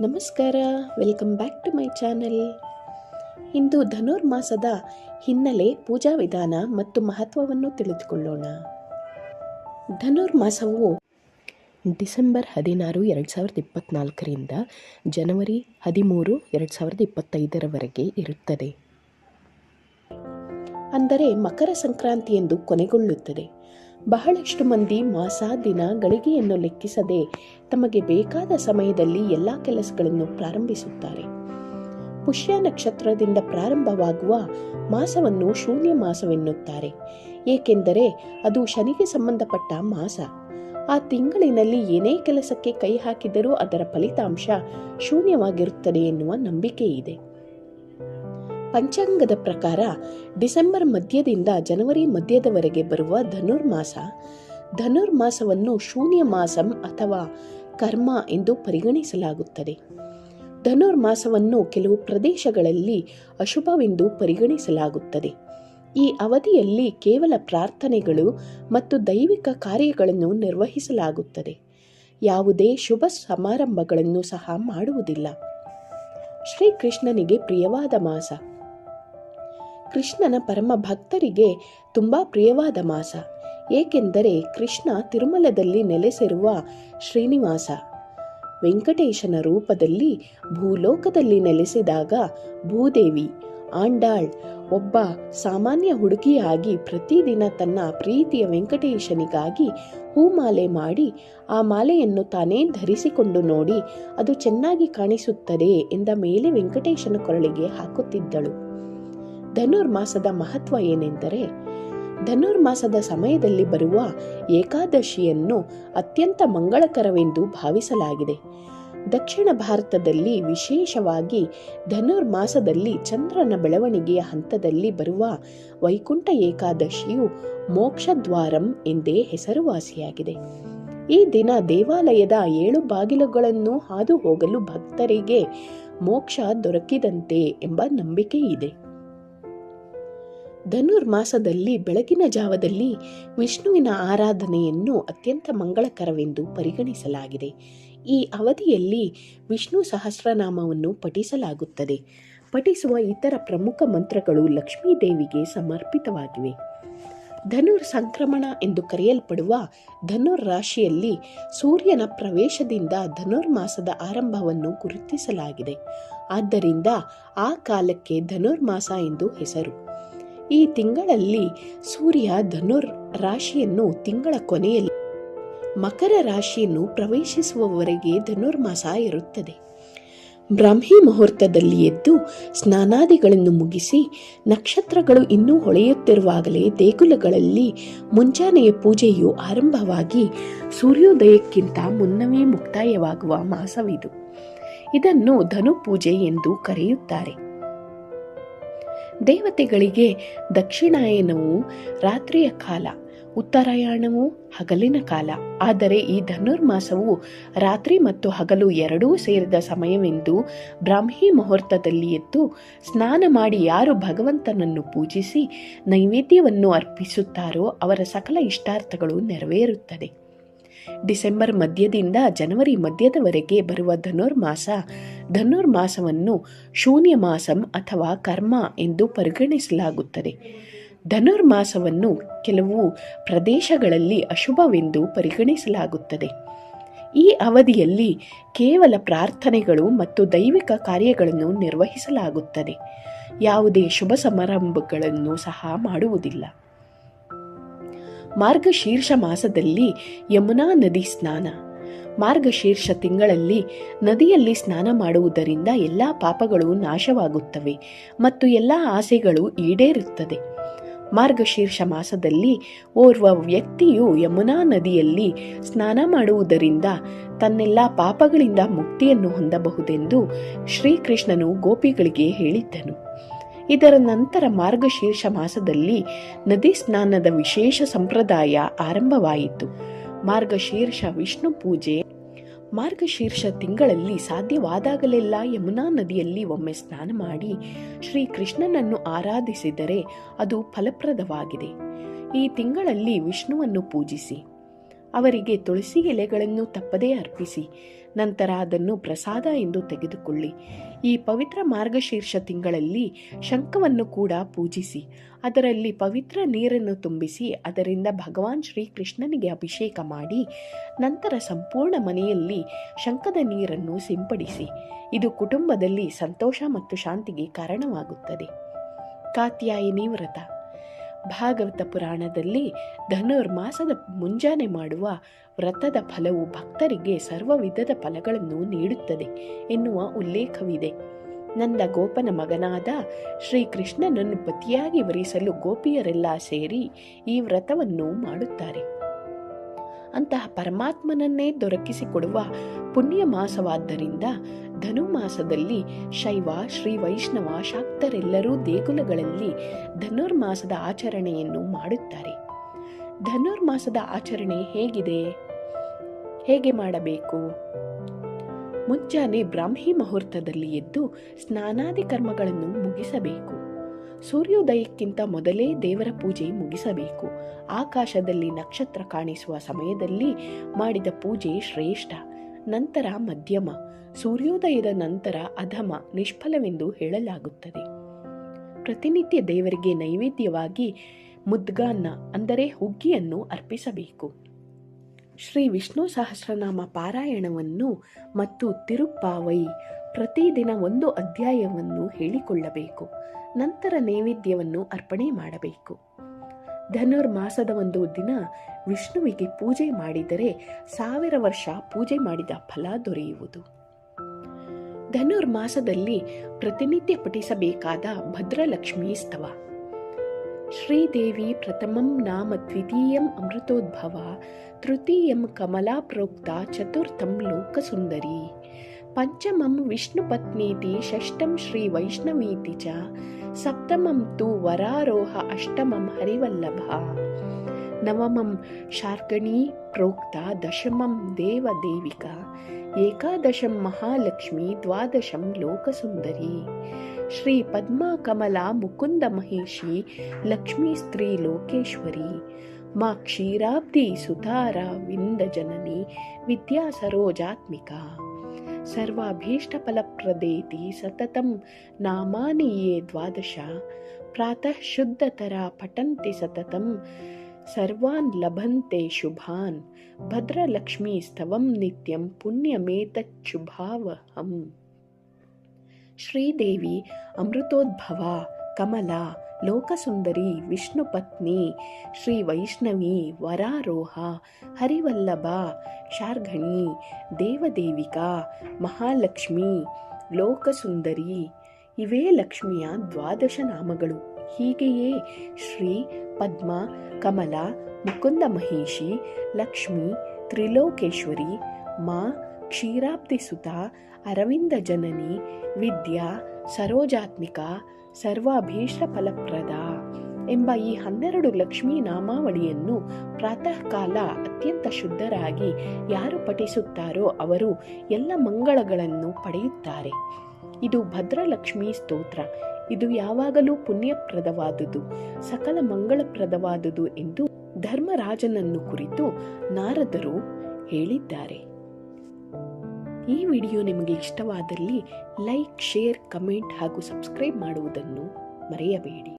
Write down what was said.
ನಮಸ್ಕಾರ welcome back to my channel ಇಂದು ಧನುರ್ಮಾಸದ ಹಿನ್ನೆಲೆ ಪೂಜಾ ವಿಧಾನ ಮತ್ತು ಮಹತ್ವವನ್ನು ತಿಳಿದುಕೊಳ್ಳೋಣ. ಧನುರ್ಮಾಸವು ಡಿಸೆಂಬರ್ ಹದಿನಾರು, ಎರಡು ಸಾವಿರದ ಇಪ್ಪತ್ತ್ನಾಲ್ಕರಿಂದ ಜನವರಿ ಹದಿಮೂರು, ಎರಡು ಸಾವಿರದ ಇಪ್ಪತ್ತೈದರವರೆಗೆ ಇರುತ್ತದೆ. ಅಂದರೆ ಮಕರ ಸಂಕ್ರಾಂತಿ ಎಂದು ಕೊನೆಗೊಳ್ಳುತ್ತದೆ. ಬಹಳಷ್ಟು ಮಂದಿ ಮಾಸ ದಿನ ಗಳಿಗೆಯನ್ನು ಲೆಕ್ಕಿಸದೆ ತಮಗೆ ಬೇಕಾದ ಸಮಯದಲ್ಲಿ ಎಲ್ಲ ಕೆಲಸಗಳನ್ನು ಪ್ರಾರಂಭಿಸುತ್ತಾರೆ. ಪುಷ್ಯ ನಕ್ಷತ್ರದಿಂದ ಪ್ರಾರಂಭವಾಗುವ ಮಾಸವನ್ನು ಶೂನ್ಯ ಮಾಸವೆನ್ನುತ್ತಾರೆ. ಏಕೆಂದರೆ ಅದು ಶನಿಗೆ ಸಂಬಂಧಪಟ್ಟ ಮಾಸ. ಆ ತಿಂಗಳಿನಲ್ಲಿ ಏನೇ ಕೆಲಸಕ್ಕೆ ಕೈ ಹಾಕಿದರೂ ಅದರ ಫಲಿತಾಂಶ ಶೂನ್ಯವಾಗಿರುತ್ತದೆ ಎನ್ನುವ ನಂಬಿಕೆ ಇದೆ ಪಂಚಾಂಗದ ಪ್ರಕಾರ ಡಿಸೆಂಬರ್ ಮಧ್ಯದಿಂದ ಜನವರಿ ಮಧ್ಯದವರೆಗೆ ಬರುವ ಧನುರ್ಮಾಸ. ಧನುರ್ಮಾಸವನ್ನು ಶೂನ್ಯ ಮಾಸಂ ಅಥವಾ ಕರ್ಮ ಎಂದು ಪರಿಗಣಿಸಲಾಗುತ್ತದೆ. ಧನುರ್ಮಾಸವನ್ನು ಕೆಲವು ಪ್ರದೇಶಗಳಲ್ಲಿ ಅಶುಭವೆಂದು ಪರಿಗಣಿಸಲಾಗುತ್ತದೆ. ಈ ಅವಧಿಯಲ್ಲಿ ಕೇವಲ ಪ್ರಾರ್ಥನೆಗಳು ಮತ್ತು ದೈವಿಕ ಕಾರ್ಯಗಳನ್ನು ನಿರ್ವಹಿಸಲಾಗುತ್ತದೆ. ಯಾವುದೇ ಶುಭ ಸಮಾರಂಭಗಳನ್ನು ಸಹ ಮಾಡುವುದಿಲ್ಲ. ಶ್ರೀಕೃಷ್ಣನಿಗೆ ಪ್ರಿಯವಾದ ಮಾಸ. ಕೃಷ್ಣನ ಪರಮ ಭಕ್ತರಿಗೆ ತುಂಬ ಪ್ರಿಯವಾದ ಮಾಸ. ಏಕೆಂದರೆ ಕೃಷ್ಣ ತಿರುಮಲದಲ್ಲಿ ನೆಲೆಸಿರುವ ಶ್ರೀನಿವಾಸ. ವೆಂಕಟೇಶನ ರೂಪದಲ್ಲಿ ಭೂಲೋಕದಲ್ಲಿ ನೆಲೆಸಿದಾಗ ಭೂದೇವಿ, ಆಂಡಾಳ್ ಒಬ್ಬ ಸಾಮಾನ್ಯ ಹುಡುಗಿಯಾಗಿ ಪ್ರತಿದಿನ ತನ್ನ ಪ್ರೀತಿಯ ವೆಂಕಟೇಶನಿಗಾಗಿ ಹೂಮಾಲೆ ಮಾಡಿ ಆ ಮಾಲೆಯನ್ನು ತಾನೇ ಧರಿಸಿಕೊಂಡು ನೋಡಿ ಅದು ಚೆನ್ನಾಗಿ ಕಾಣಿಸುತ್ತದೆ ಎಂದ ಮೇಲೆ ವೆಂಕಟೇಶನ ಕೊರಳಿಗೆ ಹಾಕುತ್ತಿದ್ದಳು. ಧನುರ್ಮಾಸದ ಮಹತ್ವ ಏನೆಂದರೆ, ಧನುರ್ಮಾಸದ ಸಮಯದಲ್ಲಿ ಬರುವ ಏಕಾದಶಿಯನ್ನು ಅತ್ಯಂತ ಮಂಗಳಕರವೆಂದು ಭಾವಿಸಲಾಗಿದೆ. ದಕ್ಷಿಣ ಭಾರತದಲ್ಲಿ ವಿಶೇಷವಾಗಿ ಧನುರ್ಮಾಸದಲ್ಲಿ ಚಂದ್ರನ ಬೆಳವಣಿಗೆಯ ಹಂತದಲ್ಲಿ ಬರುವ ವೈಕುಂಠ ಏಕಾದಶಿಯು ಮೋಕ್ಷದ್ವಾರಂ ಎಂದೇ ಹೆಸರುವಾಸಿಯಾಗಿದೆ. ಈ ದಿನ ದೇವಾಲಯದ ಏಳು ಬಾಗಿಲುಗಳನ್ನು ಹಾದು ಹೋಗಲು ಭಕ್ತರಿಗೆ ಮೋಕ್ಷ ದೊರಕಿದಂತೆ ಎಂಬ ನಂಬಿಕೆ ಇದೆ ಧನುರ್ಮಾಸದಲ್ಲಿ ಬೆಳಗಿನ ಜಾವದಲ್ಲಿ ವಿಷ್ಣುವಿನ ಆರಾಧನೆಯನ್ನು ಅತ್ಯಂತ ಮಂಗಳಕರವೆಂದು ಪರಿಗಣಿಸಲಾಗಿದೆ. ಈ ಅವಧಿಯಲ್ಲಿ ವಿಷ್ಣು ಸಹಸ್ರನಾಮವನ್ನು ಪಠಿಸಲಾಗುತ್ತದೆ. ಪಠಿಸುವ ಇತರ ಪ್ರಮುಖ ಮಂತ್ರಗಳು ಲಕ್ಷ್ಮೀದೇವಿಗೆ ಸಮರ್ಪಿತವಾಗಿವೆ. ಧನುರ್ ಸಂಕ್ರಮಣ ಎಂದು ಕರೆಯಲ್ಪಡುವ ಧನುರ್ ರಾಶಿಯಲ್ಲಿ ಸೂರ್ಯನ ಪ್ರವೇಶದಿಂದ ಧನುರ್ಮಾಸದ ಆರಂಭವನ್ನು ಗುರುತಿಸಲಾಗಿದೆ. ಆದ್ದರಿಂದ ಆ ಕಾಲಕ್ಕೆ ಧನುರ್ಮಾಸ ಎಂದು ಹೆಸರು. ಈ ತಿಂಗಳಲ್ಲಿ ಸೂರ್ಯ ಧನುರ್ ರಾಶಿಯನ್ನು ತಿಂಗಳ ಕೊನೆಯಲ್ಲಿ ಮಕರ ರಾಶಿಯನ್ನು ಪ್ರವೇಶಿಸುವವರೆಗೆ ಧನುರ್ಮಾಸ ಇರುತ್ತದೆ. ಬ್ರಾಹ್ಮಿ ಮುಹೂರ್ತದಲ್ಲಿ ಎದ್ದು ಸ್ನಾನಾದಿಗಳನ್ನು ಮುಗಿಸಿ ನಕ್ಷತ್ರಗಳು ಇನ್ನೂ ಹೊಳೆಯುತ್ತಿರುವಾಗಲೇ ದೇಗುಲಗಳಲ್ಲಿ ಮುಂಜಾನೆಯ ಪೂಜೆಯು ಆರಂಭವಾಗಿ ಸೂರ್ಯೋದಯಕ್ಕಿಂತ ಮುನ್ನವೇ ಮುಕ್ತಾಯವಾಗುವ ಮಾಸವಿದು. ಇದನ್ನು ಧನು ಪೂಜೆ ಎಂದು ಕರೆಯುತ್ತಾರೆ. ದೇವತೆಗಳಿಗೆ ದಕ್ಷಿಣಾಯನವು ರಾತ್ರಿಯ ಕಾಲ, ಉತ್ತರಾಯಣವು ಹಗಲಿನ ಕಾಲ. ಆದರೆ ಈ ಧನುರ್ಮಾಸವು ರಾತ್ರಿ ಮತ್ತು ಹಗಲು ಎರಡೂ ಸೇರಿದ ಸಮಯವೆಂದು ಬ್ರಾಹ್ಮಿ ಮುಹೂರ್ತದಲ್ಲಿ ಎದ್ದು ಸ್ನಾನ ಮಾಡಿ ಯಾರು ಭಗವಂತನನ್ನು ಪೂಜಿಸಿ ನೈವೇದ್ಯವನ್ನು ಅರ್ಪಿಸುತ್ತಾರೋ ಅವರ ಸಕಲ ಇಷ್ಟಾರ್ಥಗಳು ನೆರವೇರುತ್ತದೆ. ಡಿಸೆಂಬರ್ ಮಧ್ಯದಿಂದ ಜನವರಿ ಮಧ್ಯದವರೆಗೆ ಬರುವ ಧನುರ್ಮಾಸ. ಧನುರ್ಮಾಸವನ್ನು ಶೂನ್ಯ ಮಾಸಂ ಅಥವಾ ಕರ್ಮ ಎಂದು ಪರಿಗಣಿಸಲಾಗುತ್ತದೆ. ಧನುರ್ಮಾಸವನ್ನು ಕೆಲವು ಪ್ರದೇಶಗಳಲ್ಲಿ ಅಶುಭವೆಂದು ಪರಿಗಣಿಸಲಾಗುತ್ತದೆ. ಈ ಅವಧಿಯಲ್ಲಿ ಕೇವಲ ಪ್ರಾರ್ಥನೆಗಳು ಮತ್ತು ದೈವಿಕ ಕಾರ್ಯಗಳನ್ನು ನಿರ್ವಹಿಸಲಾಗುತ್ತದೆ. ಯಾವುದೇ ಶುಭ ಸಮಾರಂಭಗಳನ್ನು ಸಹ ಮಾಡುವುದಿಲ್ಲ. ಮಾರ್ಗಶೀರ್ಷ ಮಾಸದಲ್ಲಿ ಯಮುನಾ ನದಿ ಸ್ನಾನ. ಮಾರ್ಗಶೀರ್ಷ ತಿಂಗಳಲ್ಲಿ ನದಿಯಲ್ಲಿ ಸ್ನಾನ ಮಾಡುವುದರಿಂದ ಎಲ್ಲ ಪಾಪಗಳು ನಾಶವಾಗುತ್ತವೆ ಮತ್ತು ಎಲ್ಲ ಆಸೆಗಳು ಈಡೇರುತ್ತದೆ. ಮಾರ್ಗಶೀರ್ಷ ಮಾಸದಲ್ಲಿ ಓರ್ವ ವ್ಯಕ್ತಿಯು ಯಮುನಾ ನದಿಯಲ್ಲಿ ಸ್ನಾನ ಮಾಡುವುದರಿಂದ ತನ್ನೆಲ್ಲ ಪಾಪಗಳಿಂದ ಮುಕ್ತಿಯನ್ನು ಹೊಂದಬಹುದೆಂದು ಶ್ರೀಕೃಷ್ಣನು ಗೋಪಿಗಳಿಗೆ ಹೇಳಿದ್ದನು. ಇದರ ನಂತರ ಮಾರ್ಗಶೀರ್ಷ ಮಾಸದಲ್ಲಿ ನದಿ ಸ್ನಾನದ ವಿಶೇಷ ಸಂಪ್ರದಾಯ ಆರಂಭವಾಯಿತು. ಮಾರ್ಗಶೀರ್ಷ ವಿಷ್ಣು ಪೂಜೆ. ಮಾರ್ಗಶೀರ್ಷ ತಿಂಗಳಲ್ಲಿ ಸಾಧ್ಯವಾದಾಗಲೆಲ್ಲ ಯಮುನಾ ನದಿಯಲ್ಲಿ ಒಮ್ಮೆ ಸ್ನಾನ ಮಾಡಿ ಶ್ರೀ ಕೃಷ್ಣನನ್ನು ಆರಾಧಿಸಿದರೆ ಅದು ಫಲಪ್ರದವಾಗಿದೆ. ಈ ತಿಂಗಳಲ್ಲಿ ವಿಷ್ಣುವನ್ನು ಪೂಜಿಸಿ. ಅವರಿಗೆ ತುಳಸಿ ಎಲೆಗಳನ್ನು ತಪ್ಪದೇ ಅರ್ಪಿಸಿ, ನಂತರ ಅದನ್ನು ಪ್ರಸಾದ ಎಂದು ತೆಗೆದುಕೊಳ್ಳಿ. ಈ ಪವಿತ್ರ ಮಾರ್ಗಶೀರ್ಷ ತಿಂಗಳಲ್ಲಿ ಶಂಖವನ್ನು ಕೂಡ ಪೂಜಿಸಿ, ಅದರಲ್ಲಿ ಪವಿತ್ರ ನೀರನ್ನು ತುಂಬಿಸಿ, ಅದರಿಂದ ಭಗವಾನ್ ಶ್ರೀಕೃಷ್ಣನಿಗೆ ಅಭಿಷೇಕ ಮಾಡಿ, ನಂತರ ಸಂಪೂರ್ಣ ಮನೆಯಲ್ಲಿ ಶಂಖದ ನೀರನ್ನು ಸಿಂಪಡಿಸಿ. ಇದು ಕುಟುಂಬದಲ್ಲಿ ಸಂತೋಷ ಮತ್ತು ಶಾಂತಿಗೆ ಕಾರಣವಾಗುತ್ತದೆ. ಕಾತ್ಯಾಯಿನಿ ವ್ರತ. ಭಾಗವತ ಪುರಾಣದಲ್ಲಿ ಧನುರ್ಮಾಸದ ಮುಂಜಾನೆ ಮಾಡುವ ವ್ರತದ ಫಲವು ಭಕ್ತರಿಗೆ ಸರ್ವ ವಿಧದ ಫಲಗಳನ್ನು ನೀಡುತ್ತದೆ ಎನ್ನುವ ಉಲ್ಲೇಖವಿದೆ. ನಂದ ಗೋಪನ ಮಗನಾದ ಶ್ರೀಕೃಷ್ಣನನ್ನು ಪತಿಯಾಗಿ ವರಿಸಲು ಗೋಪಿಯರೆಲ್ಲ ಸೇರಿ ಈ ವ್ರತವನ್ನು ಮಾಡುತ್ತಾರೆ. ಅಂತಹ ಪರಮಾತ್ಮನನ್ನೇ ದೊರಕಿಸಿಕೊಡುವ ಪುಣ್ಯ ಮಾಸವಾದ್ದರಿಂದ ಧನುಮಾಸದಲ್ಲಿ ಶೈವ, ಶ್ರೀ ವೈಷ್ಣವ, ಶಾಕ್ತರೆಲ್ಲರೂ ದೇಗುಲಗಳಲ್ಲಿ ಧನುರ್ಮಾಸದ ಆಚರಣೆಯನ್ನು ಮಾಡುತ್ತಾರೆ. ಧನುರ್ಮಾಸದ ಆಚರಣೆ ಹೇಗಿದೆ? ಹೇಗೆ ಮಾಡಬೇಕು? ಮುಂಜಾನೆ ಬ್ರಾಹ್ಮಿ ಮುಹೂರ್ತದಲ್ಲಿ ಎದ್ದು ಸ್ನಾನಾದಿ ಕರ್ಮಗಳನ್ನು ಮುಗಿಸಬೇಕು. ಸೂರ್ಯೋದಯಕ್ಕಿಂತ ಮೊದಲೇ ದೇವರ ಪೂಜೆ ಮುಗಿಸಬೇಕು. ಆಕಾಶದಲ್ಲಿ ನಕ್ಷತ್ರ ಕಾಣಿಸುವ ಸಮಯದಲ್ಲಿ ಮಾಡಿದ ಪೂಜೆ ಶ್ರೇಷ್ಠ. ನಂತರ ಮಧ್ಯಮ, ಸೂರ್ಯೋದಯದ ನಂತರ ಅಧಮ ನಿಷ್ಫಲವೆಂದು ಹೇಳಲಾಗುತ್ತದೆ. ಪ್ರತಿನಿತ್ಯ ದೇವರಿಗೆ ನೈವೇದ್ಯವಾಗಿ ಮುದ್ಗಾನ್ನ, ಅಂದರೆ ಹುಗ್ಗಿಯನ್ನು ಅರ್ಪಿಸಬೇಕು. ಶ್ರೀ ವಿಷ್ಣು ಸಹಸ್ರನಾಮ ಪಾರಾಯಣವನ್ನು ಮತ್ತು ತಿರುಪ್ಪಾವೈ ಪ್ರತಿದಿನ ಒಂದು ಅಧ್ಯಾಯವನ್ನು ಹೇಳಿಕೊಳ್ಳಬೇಕು. ನಂತರ ನೈವೇದ್ಯವನ್ನು ಅರ್ಪಣೆ ಮಾಡಬೇಕು. ಧನುರ್ಮಾಸದ ಒಂದು ದಿನ ವಿಷ್ಣುವಿಗೆ ಪೂಜೆ ಮಾಡಿದರೆ ಸಾವಿರ ವರ್ಷ ಪೂಜೆ ಮಾಡಿದ ಫಲ ದೊರೆಯುವುದು. ಧನುರ್ಮಾಸದಲ್ಲಿ ಪ್ರತಿನಿತ್ಯ ಪಠಿಸಬೇಕಾದ ಭದ್ರಲಕ್ಷ್ಮಿ ಸ್ತವ. ಶ್ರೀದೇವಿ ಪ್ರಥಮಂ ನಾಮ ದ್ವಿತೀಯಂ ಅಮೃತೋದ್ಭವ, ತೃತೀಯಂ ಕಮಲಾ ಪ್ರೋಕ್ತ ಚತುರ್ಥಂ ಲೋಕಸುಂದರಿ. ಪಂಚಮಂ ವಿಷ್ಣುಪತ್ನೀತಿ, ಷಷ್ಠಂ ಶ್ರೀ ವೈಷ್ಣವೀತಿ ಚ सप्तमं तु वरारोह अष्टमं हरिवल्लभा। नवमं शार्कणी प्रोक्ता दशमं देवदेविका। एकादशं महालक्ष्मी द्वादशं लोकसुन्दरी। श्रीपद्माकमला मुकुन्दमहिषी लक्ष्मीस्त्रीलोकेश्वरी मा क्षीराब्धि क्षीराब्धिसुधाराविन्दजननी विन्दजननी विद्यासरोजात्मिका। सर्वाभीष्टफलप्रदेति सततं नामानि ये द्वादश। प्रातः शुद्धतरा पठन्ति सततं सर्वान् लभन्ते शुभान्। भद्रलक्ष्मीस्तवं नित्यं पुण्यमेतच्छुभावहम्। श्रीदेवी अमृतोद्भवा कमला ಶುಭಾನ್ ವಿಷ್ಣು ಲೋಕಸುಂದರಿ ವಿಷ್ಣುಪತ್ನಿ ಶ್ರೀ ವೈಷ್ಣವಿ ವರಾರೋಹ, ಹರಿವಲ್ಲಭ, ಶಾರ್ಘಣಿ, ದೇವದೇವಿಕಾ, ಮಹಾಲಕ್ಷ್ಮಿ, ಲೋಕಸುಂದರಿ. ಇವೇ ಲಕ್ಷ್ಮಿಯ ದ್ವಾದಶ ನಾಮಗಳು. ಹೀಗೆಯೇ ಶ್ರೀ ಪದ್ಮ, ಕಮಲ, ಮುಕುಂದ ಮಹೇಶಿ, ಲಕ್ಷ್ಮಿ, ತ್ರಿಲೋಕೇಶ್ವರಿ, ಮಾ ಕ್ಷೀರಾಬ್ಧಿ ಸುತ ಅರವಿಂದ ಜನನಿ, ವಿದ್ಯಾ ಸರೋಜಾತ್ಮಿಕ ಸರ್ವಾಭೀಷ್ಟ ಫಲಪ್ರದ ಎಂಬ ಈ ಹನ್ನೆರಡು ಲಕ್ಷ್ಮೀ ನಾಮಾವಳಿಯನ್ನು ಪ್ರಾತಃ ಕಾಲ ಅತ್ಯಂತ ಶುದ್ಧರಾಗಿ ಯಾರು ಪಠಿಸುತ್ತಾರೋ ಅವರು ಎಲ್ಲ ಮಂಗಳಗಳನ್ನು ಪಡೆಯುತ್ತಾರೆ. ಇದು ಭದ್ರಲಕ್ಷ್ಮೀ ಸ್ತೋತ್ರ. ಇದು ಯಾವಾಗಲೂ ಪುಣ್ಯಪ್ರದವಾದುದು, ಸಕಲ ಮಂಗಳಪ್ರದವಾದುದು ಎಂದು ಧರ್ಮರಾಜನನ್ನು ಕುರಿತು ನಾರದರು ಹೇಳಿದ್ದಾರೆ. ಈ ವಿಡಿಯೋ ನಿಮಗೆ ಇಷ್ಟವಾದಲ್ಲಿ ಲೈಕ್ ಶೇರ್ ಕಮೆಂಟ್ ಹಾಗೂ ಸಬ್ಸ್ಕ್ರೈಬ್ ಮಾಡುವುದನ್ನು ಮರೆಯಬೇಡಿ.